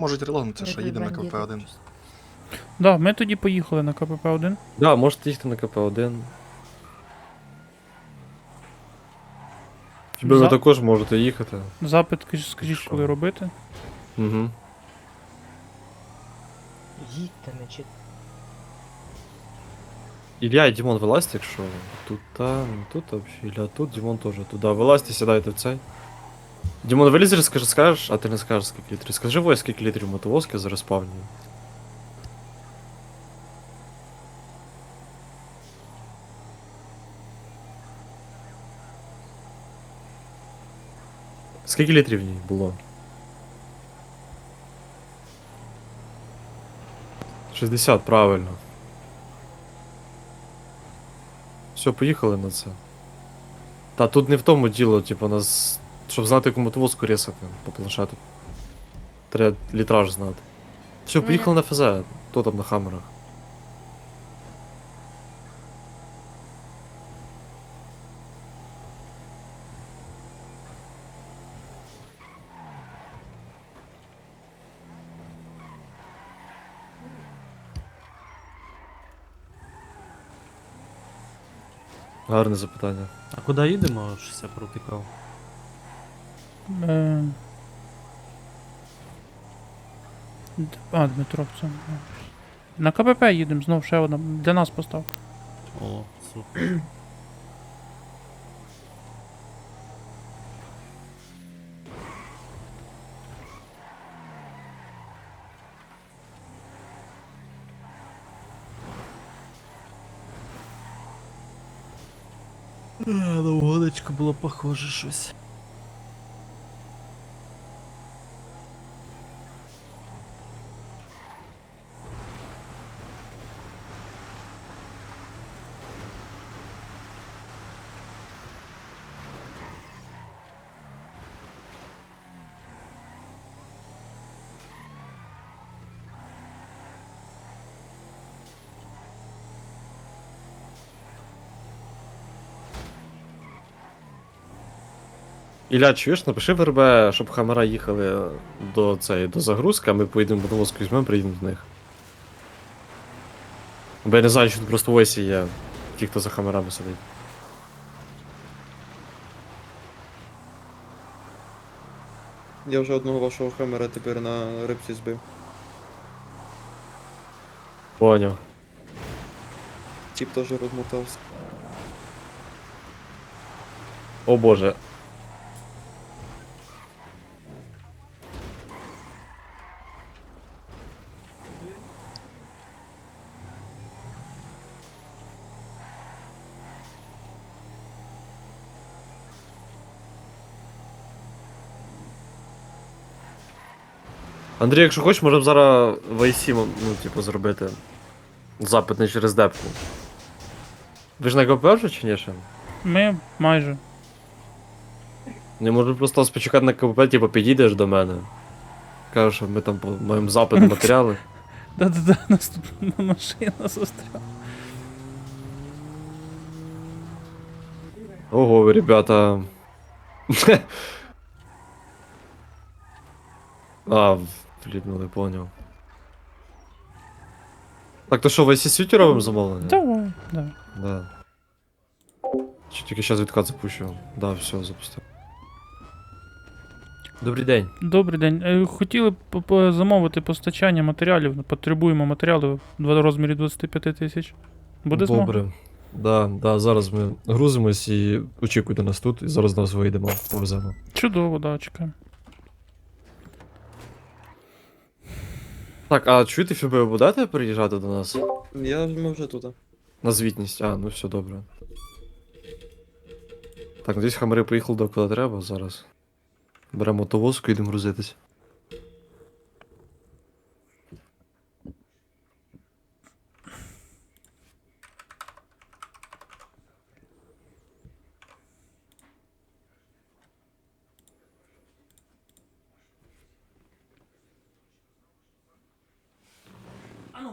Можуть релогнутися, що їдемо на КП-1. Да, ми тоді поїхали на КПП-1. Да, можете їхати на КП-1. Хіба ви За- також можете їхати. Запит, скаж- скажіть, Що? коли робити. Угу. Їдьте, не чит. Ілля і Дімон вилазьте, якщо тут там, тут вообще, Ілля тут, Дімон теж туди. Вилазьте, сідайте в цей. Дімон, вилізеш, скажи, скажеш, а ти не скажеш скільки літрів. Скажи Вось, скільки літрів мотовозки зараз спавнює. Скільки літрів в ній було? 60, правильно. Все, поїхали на це. Та тут не в тому діло, типу, нас. Щоб знати, яку мотовозку рісати по планшету. Треба літраж знати. Все, поїхали на ФЗ, хто там на хамерах. Гарне запитання. А куди їдемо? Щось я протикав. Е... А, Дмитро, в цьому. На КПП їдемо, знов ще одна. Для нас постав. О, супер. А, На угодочку було похоже щось. Ілля, чуєш, напиши в РБ, щоб хамера їхали до цієї до загрузки, а ми поїдемо мотовозку візьмемо, приїдемо до них. Бо я не знаю, що тут просто в Осі є ті, хто за хамерами сидить. Я вже одного вашого хамера тепер на рибці збив. Поняв. Тіп теж розмотався. О боже. Андрій, якщо хочеш, можемо зараз в IC, ну, типу, зробити запит не через депку. Ви ж на КП вже чи ні ще? Ми майже. Не можу просто спочекати на КПП, типу, підійдеш до мене. Кажеш, що ми там по моєму запиту матеріали. Да-да-да, нас тут машина застряла. Ого, ви, ребята. а, вліпнули, поняв. Так, то що, в IC Suite робимо замовлення? Давай, давай. Да. Чи тільки зараз відкат запущу. Да, все, запустив. Добрий день. Добрий день. Е, Хотіли б по- по- замовити постачання матеріалів. Потребуємо матеріалів в розмірі 25 тисяч. Буде змога? Добре. Да, да, зараз ми грузимось і очікуйте нас тут, і зараз нас вийдемо, повеземо. Чудово, да, чекаємо. Так, а чуєте, ви будете приїжджати до нас? Я ми вже тут. На звітність, а, ну все добре. Так, надіюсь, хамери поїхали до куди треба зараз. Беремо мотовозку і йдемо грузитись.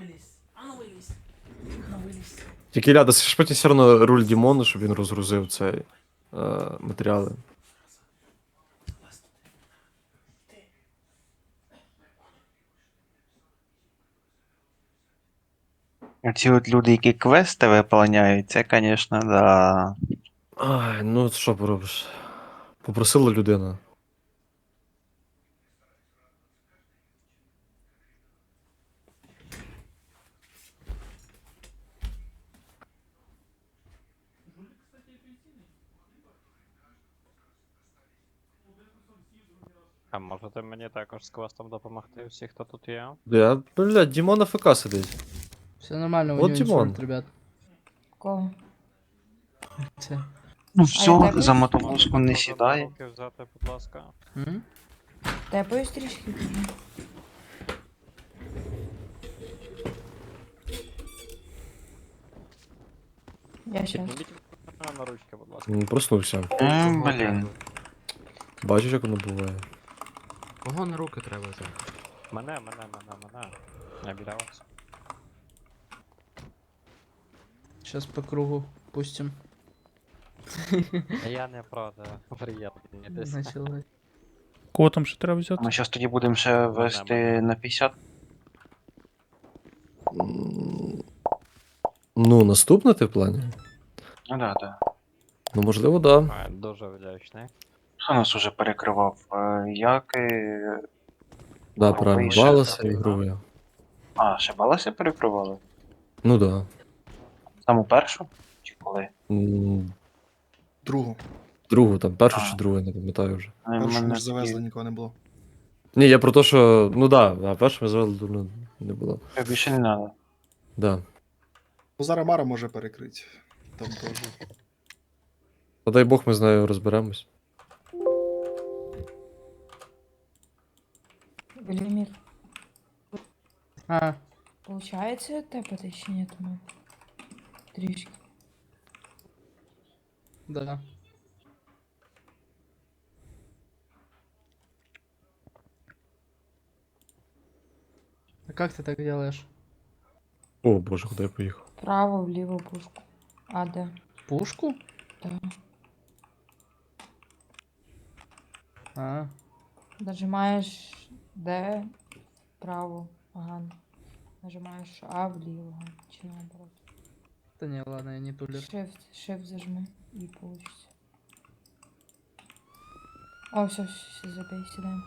вилізь. А ну вилізь. Ну вилізь. Тільки ляда, потім все одно руль Дімону, щоб він розгрузив це е, матеріали. Оці от люди, які квести виполняють, це, звісно, да. Ай, ну що поробиш? Попросила людина. А можете мені також з квестом допомогти всі, хто тут є? Я, блядь, Дімон на ФК сидить. Все нормально, у Вот него Димон. инсульт, ребят. Кого? Все. Ну все, за мотовозку не Можете сідає. руки взяти, будь ласка. М? Тепаю стрічки. Я щас. Мене на ручки, будь ласка. М, Проснувся. М, Блін. Бачиш, як воно буває. Кого на руки треба взяти? Мене, мене, мене, мене. Я біля вас. Сейчас по кругу пустим. Я не проти. Приєднуйтесь. Началось. Кого там ще треба взяти? Ми зараз тоді будемо ще вести на 50. М, Ну, наступне ти в плані? Ну да, да. Ну, можливо, да. А, Дуже вдячний. Хто нас уже перекривав? Е, Яки. Да, Ну, правильно. вийшов, Баласа і да. А, ще Баласи перекривали? Ну да. Саму першу? Чи коли? М, Другу. Другу там, першу А. чи другу, не пам'ятаю вже. Е, Першу мене ми ж такі- завезли, нікого не було. Ні, я про те, що. Ну да, а першу ми звели ну, не було. Е, Більше не треба. Да. Ну, зараз Мара може перекрити. Там теж. Та дай Бог ми з нею розберемось. Велимир, А, получается тепати чи ні тому? Трішки. да. А как ты так делаешь? О, боже, куди я поїхав? Право, вліво пушку. А, де? Пушку? Да. А, Нажимаєш Д вправо. Ага. Нажимаєш А вліво. Чи наоборот. да не, ладно, я не тулер. Shift, shift зажми і получится. О, все, все, забей, сідаємо.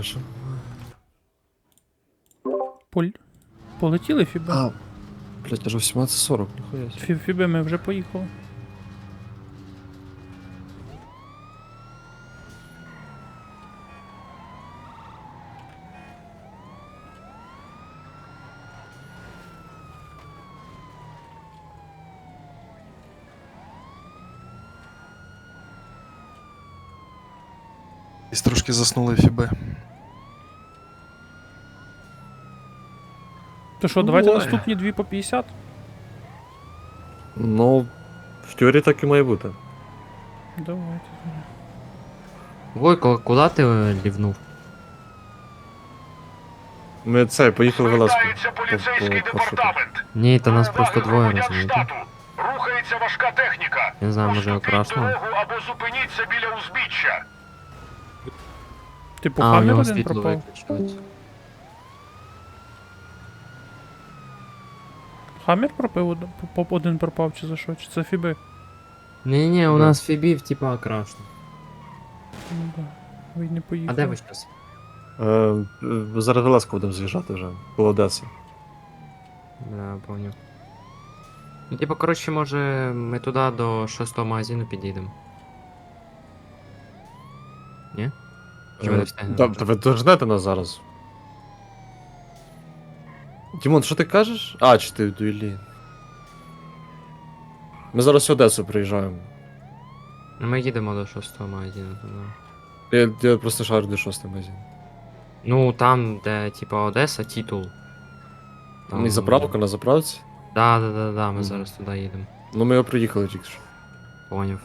Що? Поль... Полетіли фіби? А, блядь, аж 18.40, ніхуя. себе. Фі- Фіби ми вже поїхали. І трошки заснули фіби. То що, давайте Ой. наступні дві по 50? Ну, в теорії так і має бути. Давайте. Войко, куди ти е, лівнув? Ми це, поїхали в Велеску. поліцейський По- по- по що департамент. Ні, та нас просто двоє, Громадян розумієте? штату. Рухається важка техніка. Я не знаю, може Уступіть дорогу або зупиніться біля узбіччя. Типу, А, у хаммер нього один світло пропав. виключилось. Хаммер пропав, один- поп один пропав чи за що? Чи це фіби? Ні, ні, у нас фібів, типа, окрашено. Ну да. Ви не поїхали. А де ви зараз? Е, е, зараз Велеску будемо з'їжджати вже. Коло Одеси. Да, поняв. Ну, типа, коротше, може, ми туди до шостого магазину підійдемо. Ні? Чи ви не Е, встигнете? Та, та ви дожнете нас зараз. Дімон, що ти кажеш? А, чи ти в дуелі? Ми зараз в Одесу приїжджаємо. Ну, Ми їдемо до шостого магазину туди. Я, я просто шарю до шостий магазин. Ну, там, де, типа, Одеса, титул. Там... І заправка на заправці. Да, да, да, да, ми зараз туди їдемо. Ну ми його приїхали тільки що. Поняв.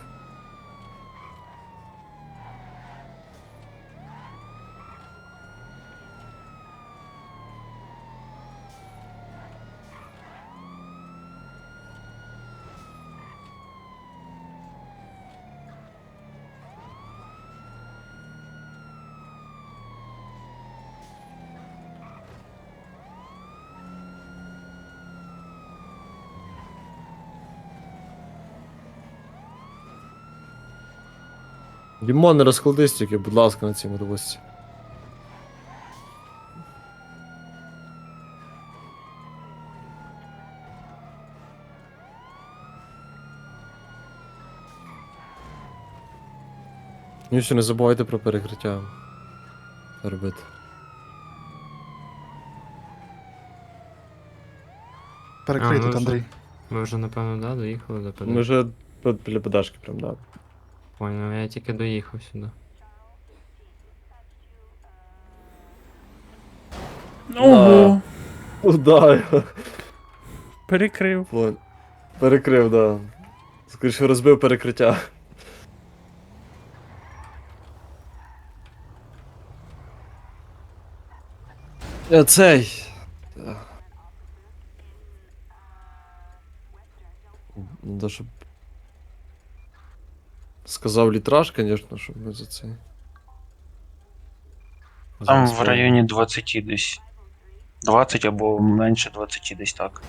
Дімон, не розкладись тільки, будь ласка, на цій мотовозці. Ну ще не забувайте про перекриття. Робити. Перекрий А, тут, ну, Андрій. Ми вже, напевно, да, доїхали до ПД. Ми вже тут біля подашки прям да. Понял, я тільки доїхав сюди. Ого! Ну Перекрив. Вон. Перекрив, да. Скоріше розбив перекриття. Я цей. Надо, щоб... Сказав літраж, звісно, щоб ми за це. Там в районі 20 десь. 20 або менше 20 десь так.